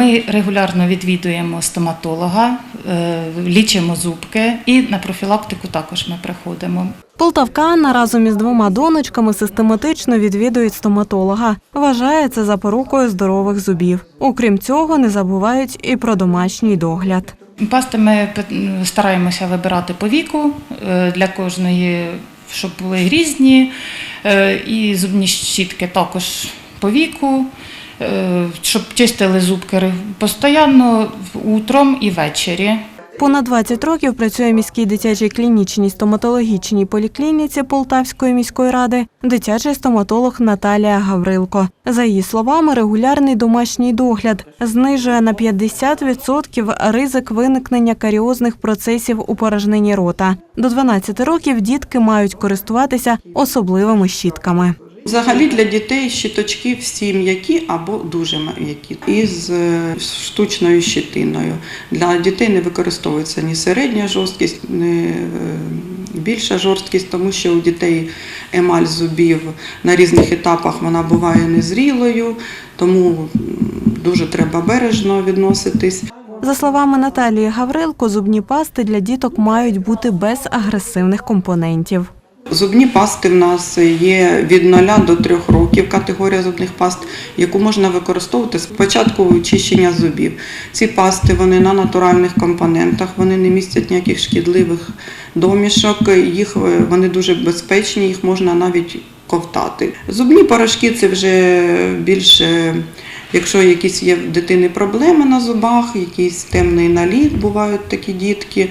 Ми регулярно відвідуємо стоматолога, е, лічимо зубки і на профілактику також ми приходимо. Полтавка Анна разом із двома донечками систематично відвідують стоматолога. Вважає це запорукою здорових зубів. Окрім цього, не забувають і про домашній догляд. Пасти ми стараємося вибирати по віку е, для кожної, щоб були різні. Е, І зубні щітки також по віку, щоб чистили зубки постійно утром і ввечері. Понад 20 років працює міській дитячій клінічній стоматологічній поліклініці Полтавської міської ради дитячий стоматолог Наталія Гаврилко. За її словами, регулярний домашній догляд знижує на 50% ризик виникнення каріозних процесів у порожнині рота. До 12 років дітки мають користуватися особливими щітками. Взагалі для дітей щиточки всі м'які або дуже м'які із е, штучною щитиною. Для дітей не використовується ні середня жорсткість, ні е, більша жорсткість, тому що у дітей емаль зубів на різних етапах вона буває незрілою, тому дуже треба бережно відноситись. За словами Наталії Гаврилко, зубні пасти для діток мають бути без агресивних компонентів. Зубні пасти в нас є від 0 до 3 років категорія зубних паст, яку можна використовувати з початку очищення зубів. Ці пасти вони на натуральних компонентах, вони не містять ніяких шкідливих домішок, їх вони дуже безпечні, їх можна навіть ковтати. Зубні порошки це вже більше. Якщо якісь є в дитини проблеми на зубах, якийсь темний наліт, бувають такі дітки,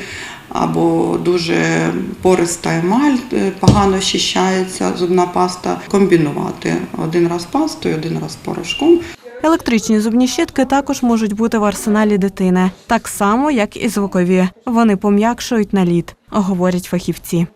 або дуже пориста емаль, е, погано очищається зубна паста, комбінувати один раз пастою, один раз порошком. Електричні зубні щітки також можуть бути в арсеналі дитини, так само як і звукові. Вони пом'якшують наліт, говорять фахівці.